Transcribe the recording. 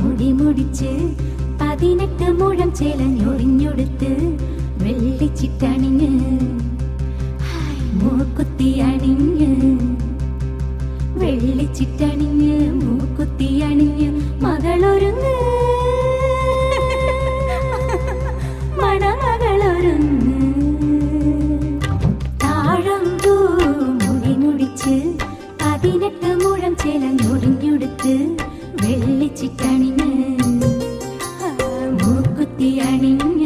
മുടി മുടിച്ച് പതിനെട്ട് മുഴം ചേലഞ്ഞൊറിഞ്ഞൊടുത്ത് വെള്ളിച്ചിട്ടണിഞ്ഞ് മൂക്കുത്തി അണിഞ്ഞ്. വെള്ളിച്ചിട്ടണിഞ്ഞ് മൂക്കുത്തി അണിഞ്ഞ് മകളൊരുങ്ങ്. മണമകളൊരുങ്ങ്. തൂ മുടി മുടിച്ച് പതിനെട്ട് മുഴം ചേലഞ്ഞൊറിഞ്ഞൊടുത്ത് വെള്ളിച്ചിട്ടണിഞ്ഞ് മൂക്കുത്തി അണിഞ്ഞ്